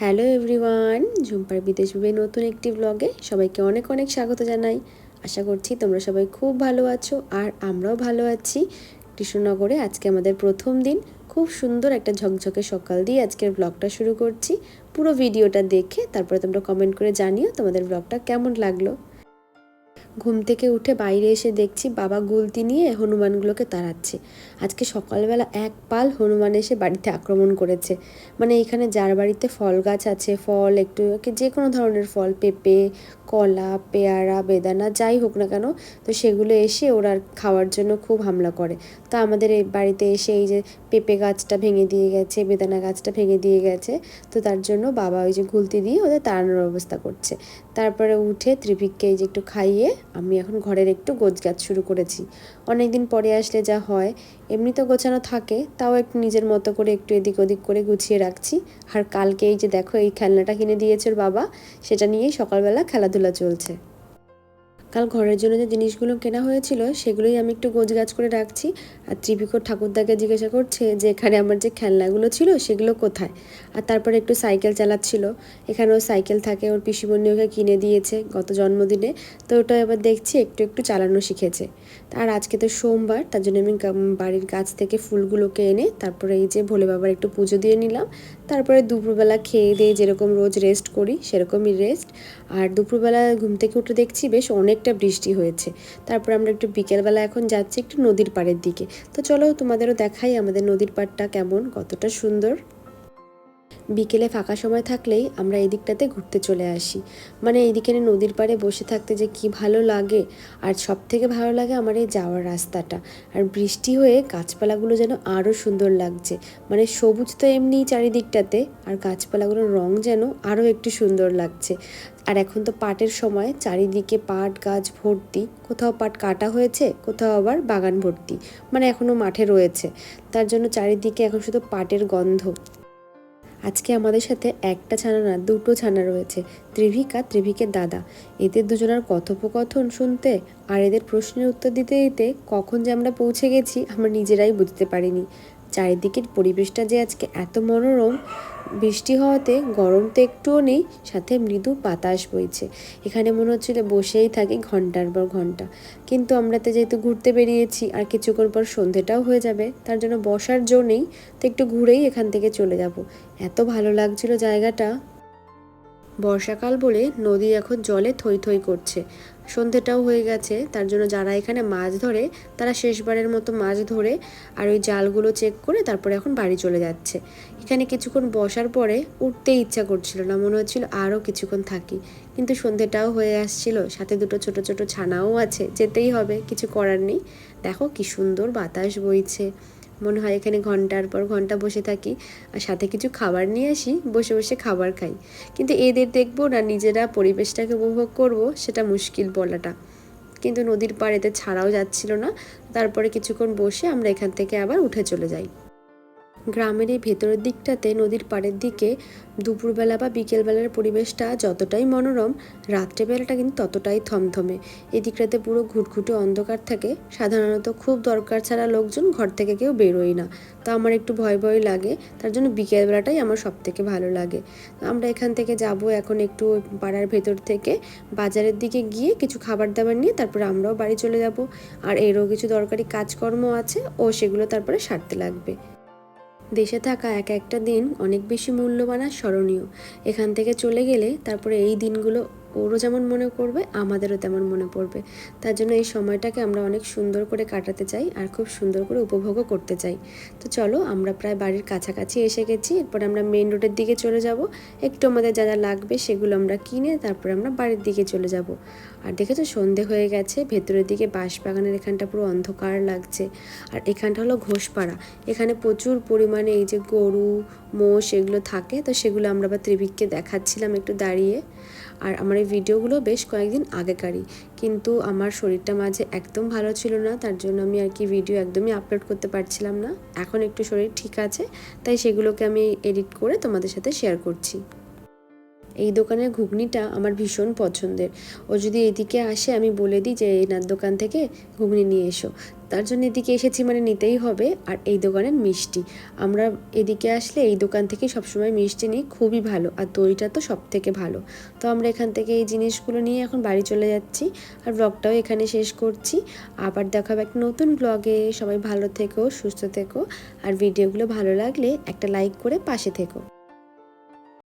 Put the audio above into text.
Hello everyone ঝুম্পার বিদেশ বিবে নতুন একটি ব্লগে সবাইকে অনেক অনেক স্বাগত জানাই। আশা করছি তোমরা সবাই খুব ভালো আছো আর আমরাও ভালো আছি। কৃষ্ণনগরে আজকে আমাদের প্রথম দিন। খুব সুন্দর একটা ঝকঝকে সকাল দিয়ে আজকের ব্লগটা শুরু করছি। পুরো ভিডিওটা দেখে তারপরে তোমরা কমেন্ট করে জানিও তোমাদের ব্লগটা কেমন লাগল। ঘুম থেকে উঠে বাইরে এসে দেখছি বাবা গুলতি নিয়ে হনুমানগুলোকে তাড়াচ্ছে। আজকে সকালবেলা এক পাল হনুমান এসে বাড়িতে আক্রমণ করেছে। মানে এখানে যার বাড়িতে ফল গাছ আছে, ফল, একটু যে কোনো ধরনের ফল, পেঁপে, কলা, পেয়ারা, বেদানা, যাই হোক না কেন, তো সেগুলো এসে ওরা খাওয়ার জন্য খুব হামলা করে। তো আমাদের এই বাড়িতে এসে এই যে পেঁপে গাছটা ভেঙে দিয়ে গেছে, বেদানা গাছটা ভেঙে দিয়ে গেছে, তো তার জন্য বাবা ওই যে গুলতি দিয়ে ওদের তাড়ানোর ব্যবস্থা করছে। তারপরে উঠে ত্রিভিককে এই যে একটু খাইয়ে আমি এখন ঘরের একটু গোছ গাছ শুরু করেছি। অনেক দিন পরে আসলে যা হয়, এমনি তো গোছানো থাকে, তাও একটু নিজের মতো করে একটু এদিক ওদিক করে গুছিয়ে রাখছি। আর কালকে এই যে দেখো এই খেলনাটা কিনে দিয়েছে বাবা, সেটা নিয়েই সকালবেলা খেলাধুলা চলছে। কাল ঘরের জন্য যে জিনিসগুলো কেনা হয়েছিল, সেগুলোই আমি একটু গোছগাছ করে রাখছি। আর ত্রিভিকর ঠাকুরদাকে জিজ্ঞাসা করছে যে, এখানে আমার যে খেলনাগুলো ছিল, সেগুলো কোথায়? আর তারপরে একটু সাইকেল চালাচ্ছিল। এখানেও সাইকেল থাকে, ওর পিসিবন্যি ওকে কিনে দিয়েছে গত জন্মদিনে। তো ওটা এবার দেখছি, একটু একটু চালানো শিখেছে। আর আজকে তো সোমবার, তার জন্য আমি বাড়ির গাছ থেকে ফুলগুলোকে এনে, তারপরে এই যে ভোলে বাবার একটু পুজো দিয়ে নিলাম। তারপরে দুপুরবেলা খেয়ে দিয়ে যেরকম রোজ রেস্ট করি, সেরকমই রেস্ট আর দুপুরবেলা ঘুম থেকে উঠে দেখছি বেশ অনেকটা বৃষ্টি হয়েছে। তারপর আমরা একটু বিকেলবেলা এখন যাচ্ছি একটু নদীর পাড়ের দিকে। তো চলো তোমাদেরও দেখাই আমাদের নদীর পাড়টা কেমন, কতটা সুন্দর। বিকেলে ফাঁকা সময় থাকলেই আমরা এই দিকটাতে ঘুরতে চলে আসি। মানে এইদিকে নদীর পাড়ে বসে থাকতে যে কি ভালো লাগে আর সব থেকে ভালো লাগে আমার এই যাওয়ার রাস্তাটা। আর বৃষ্টি হয়ে গাছপালাগুলো যেন আরও সুন্দর লাগছে। মানে সবুজ তো এমনি চারিদিকটাতে আর গাছপালাগুলোর রং যেন আরও একটু সুন্দর লাগছে। আর এখন তো পাটের সময়, চারিদিকে পাট গাছ ভর্তি, কোথাও পাট কাটা হয়েছে, কোথাও আবার বাগান ভর্তি মানে এখনও মাঠে রয়েছে। তার জন্য চারিদিকে এখন শুধু পাটের গন্ধ। আজকে আমাদের সাথে একটা ছানা না, দুটো ছানা রয়েছে। ত্রিভিকা, ত্রিভিকের দাদা। এদের দুজনার কথোপকথন শুনতে আর এদের প্রশ্নের উত্তর দিতে দিতে কখন যে আমরা পৌঁছে গেছি, আমরা নিজেরাই বুঝতে পারিনি। চারিদিকের পরিবেশটা যে আজকে এত মনোরম, বৃষ্টি হওয়াতে গরম তো একটুও নেই, সাথে মৃদু বাতাস বইছে। এখানে মনে হচ্ছিল বসেই থাকি ঘণ্টার পর ঘণ্টা। কিন্তু আমরা তো যেহেতু ঘুরতে বেরিয়েছি, আর কিছুক্ষণ পর সন্ধেটাও হয়ে যাবে, তার জন্য বসার জো নেই, তো একটু ঘুরেই এখান থেকে চলে যাব। এত ভালো লাগছিল জায়গাটা। বর্ষাকাল বলে নদী এখন জলে থই থই করছে। সন্ধেটাও হয়ে গেছে, তার জন্য যারা এখানে মাছ ধরে, তারা শেষবারের মতো মাছ ধরে আর ওই জালগুলো চেক করে তারপরে এখন বাড়ি চলে যাচ্ছে। এখানে কিছুক্ষণ বসার পরে উঠতে ইচ্ছা করছিল না, মনে হচ্ছিল আরও কিছুক্ষণ থাকি। কিন্তু সন্ধেটাও হয়ে আসছিল, সাথে দুটো ছোট ছোট ছানাও আছে, যেতেই হবে, কিছু করার নেই। দেখো কি সুন্দর বাতাস বইছে। মনে হয় এখানে ঘণ্টার পর ঘণ্টা বসে থাকি আর সাথে কিছু খাবার নিয়ে আসি, বসে বসে খাবার খাই। কিন্তু এদের দেখব না, নিজেরা পরিবেশটাকে উপভোগ করব, সেটা মুশকিল বলাটা। কিন্তু নদীর পাড়েতে ছাড়াও যাচ্ছিল না, তারপরে কিছুক্ষণ বসে আমরা এখান থেকে আবার উঠে চলে যাই। গ্রামের এই ভেতরের দিকটাতে, নদীর পাড়ের দিকে, দুপুরবেলা বা বিকেলবেলার পরিবেশটা যতটাই মনোরম, রাত্রেবেলাটা কিন্তু ততটাই থমথমে। এই দিকটাতে পুরো ঘুটঘুটে অন্ধকার থাকে। সাধারণত খুব দরকার ছাড়া লোকজন ঘর থেকে কেউ বেরোয় না। তো আমার একটু ভয় ভয় লাগে। তার জন্য বিকেলবেলাটাই আমার সব থেকে ভালো লাগে। আমরা এখান থেকে যাব এখন একটু পাড়ার ভেতর থেকে। বাজারের দিকে গিয়ে কিছু খাবার দাবার নিয়ে তারপরে আমরাও বাড়ি চলে যাব। আর এরও কিছু দরকারি কাজকর্ম আছে ও সেগুলো তারপরে সারতে লাগবে। দেশে থাকা এক একটা দিন অনেক বেশি মূল্যবান আর স্মরণীয়। এখান থেকে চলে গেলে তারপরে এই দিনগুলো ওরও যেমন মনে পড়বে, আমাদেরও তেমন মনে পড়বে। তার জন্য এই সময়টাকে আমরা অনেক সুন্দর করে কাটাতে চাই আর খুব সুন্দর করে উপভোগও করতে চাই। তো চলো, আমরা প্রায় বাড়ির কাছাকাছি এসে গেছি, এরপর আমরা মেন রোডের দিকে চলে যাব। একটু আমাদের যা যা লাগবে সেগুলো আমরা কিনে তারপরে আমরা বাড়ির দিকে চলে যাব। আর দেখেছ, সন্ধে হয়ে গেছে, ভেতরের দিকে বাঁশবাগানের এখানটা পুরো অন্ধকার লাগছে। আর এখানটা হলো ঘোষপাড়া। এখানে প্রচুর পরিমাণে এই যে গরু, মোষ এগুলো থাকে, তো সেগুলো আমরা আবার ত্রিভিককে দেখাচ্ছিলাম একটু দাঁড়িয়ে। আর আমার এই ভিডিওগুলো বেশ কয়েকদিন আগেকারই। কিন্তু আমার শরীরটা মাঝে একদম ভালো ছিল না, তার জন্য আমি আর কি ভিডিও একদমই আপলোড করতে পারছিলাম না। এখন একটু শরীর ঠিক আছে, তাই সেগুলোকে আমি এডিট করে তোমাদের সাথে শেয়ার করছি। এই দোকানের ঘুগনিটা আমার ভীষণ পছন্দের। ও যদি এদিকে আসে, আমি বলে দিই যে এনার দোকান থেকে ঘুগনি নিয়ে এসো। তার জন্য এদিকে এসেছি মানে নিতেই হবে, আর এই দোকানের মিষ্টি। আমরা এদিকে আসলে এই দোকান থেকে সবসময় মিষ্টি নিই, খুবই ভালো, আর দইটা তো সব থেকে ভালো। তো আমরা এখান থেকে এই জিনিসগুলো নিয়ে এখন বাড়ি চলে যাচ্ছি, আর ব্লগটাও এখানে শেষ করছি। আবার দেখাবো একটা নতুন ব্লগে সবাই ভালো থেকো, সুস্থ থেকো, আর ভিডিওগুলো ভালো লাগলে একটা লাইক করে পাশে থেকো।